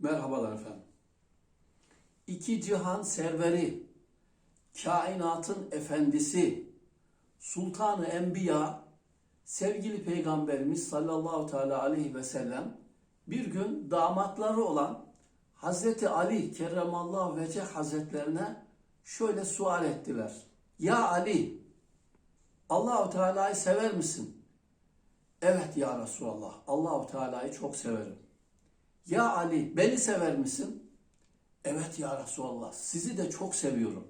Merhabalar efendim. İki cihan serveri, kainatın efendisi, Sultanı Enbiya, sevgili Peygamberimiz sallallahu teala aleyhi ve sellem bir gün damatları olan Hazreti Ali kerramallahu veceh hazretlerine şöyle sual ettiler. Ya Ali, Allahu Teala'yı sever misin? Evet ya Resulallah, Allahu Teala'yı çok severim. Ya Ali, beni sever misin? Evet ya Resulallah, sizi de çok seviyorum.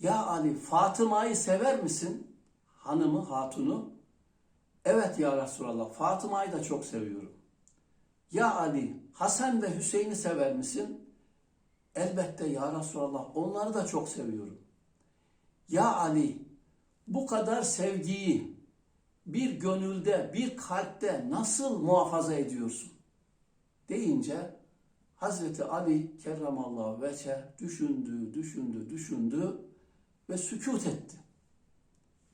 Ya Ali, Fatıma'yı sever misin? Hanımı, hatunu. Evet ya Resulallah, Fatıma'yı da çok seviyorum. Ya Ali, Hasan ve Hüseyin'i sever misin? Elbette ya Resulallah, onları da çok seviyorum. Ya Ali, bu kadar sevgiyi bir gönülde, bir kalpte nasıl muhafaza ediyorsun? Deyince Hazreti Ali kerramallahu veçe düşündü, düşündü, düşündü ve sükut etti.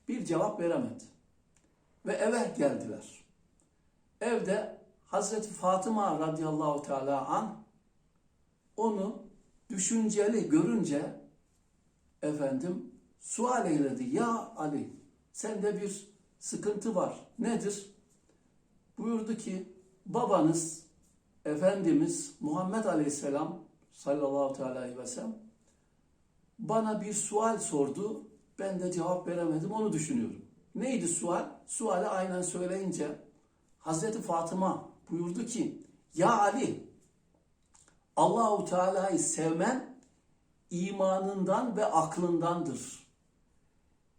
Bir cevap veremedi. Ve eve geldiler. Evde Hazreti Fatıma radıyallahu teala an onu düşünceli görünce efendim sual eyledi. Ya Ali sende bir sıkıntı var. Nedir? Buyurdu ki babanız Efendimiz Muhammed Aleyhisselam sallallahu aleyhi ve sellem bana bir sual sordu. Ben de cevap veremedim. Onu düşünüyorum. Neydi sual? Suali aynen söyleyince Hazreti Fatıma buyurdu ki Ya Ali Allahu Teala'yı sevmen imanından ve aklındandır.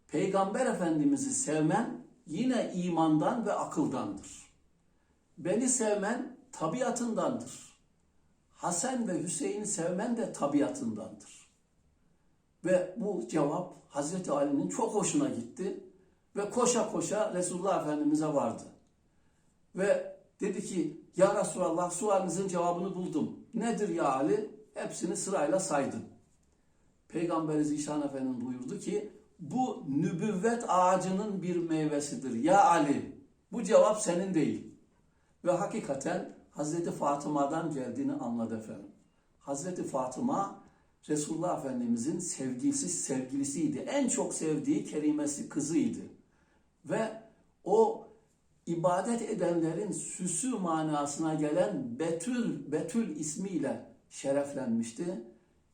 Peygamber Efendimiz'i sevmen yine imandan ve akıldandır. Beni sevmen tabiatındandır. Hasan ve Hüseyin'i sevmen de tabiatındandır. Ve bu cevap Hazreti Ali'nin çok hoşuna gitti ve koşa koşa Resulullah Efendimiz'e vardı. Ve dedi ki ya Resulallah sualinizin cevabını buldum. Nedir ya Ali? Hepsini sırayla saydım. Peygamber Zişan Efendimiz buyurdu ki bu nübüvvet ağacının bir meyvesidir. Ya Ali bu cevap senin değil. Ve hakikaten Hazreti Fatıma'dan geldiğini anladı efendim. Hazreti Fatıma Resulullah Efendimizin sevgilisi sevgilisiydi. En çok sevdiği kerimesi kızıydı. Ve o ibadet edenlerin süsü manasına gelen Betül, Betül ismiyle şereflenmişti.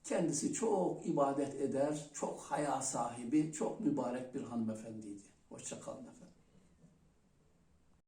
Kendisi çok ibadet eder, çok haya sahibi, çok mübarek bir hanımefendiydi. Hoşçakalın efendim.